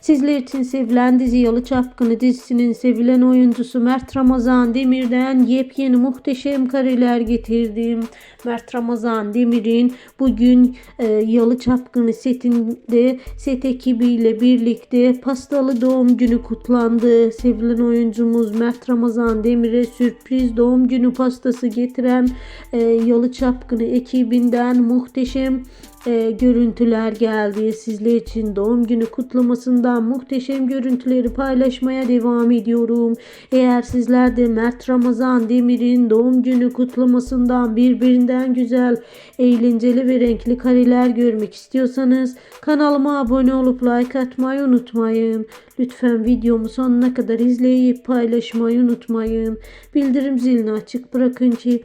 Sizler için sevilen dizi Yalı Çapkını dizisinin sevilen oyuncusu Mert Ramazan Demir'den yepyeni muhteşem kareler getirdim. Mert Ramazan Demir'in bugün e, Yalı Çapkını setinde set ekibiyle birlikte pastalı doğum günü kutlandı. Sevilen oyuncumuz Mert Ramazan Demir'e sürpriz doğum günü pastası getiren e, Yalı Çapkını ekibinden muhteşem e, görüntüler geldi. Sizler için doğum günü kutlamasından muhteşem görüntüleri paylaşmaya devam ediyorum. Eğer sizler de Mert Ramazan Demir'in doğum günü kutlamasından birbirinden güzel, eğlenceli ve renkli kareler görmek istiyorsanız kanalıma abone olup like atmayı unutmayın. Lütfen videomu sonuna kadar izleyip paylaşmayı unutmayın. Bildirim zilini açık bırakın ki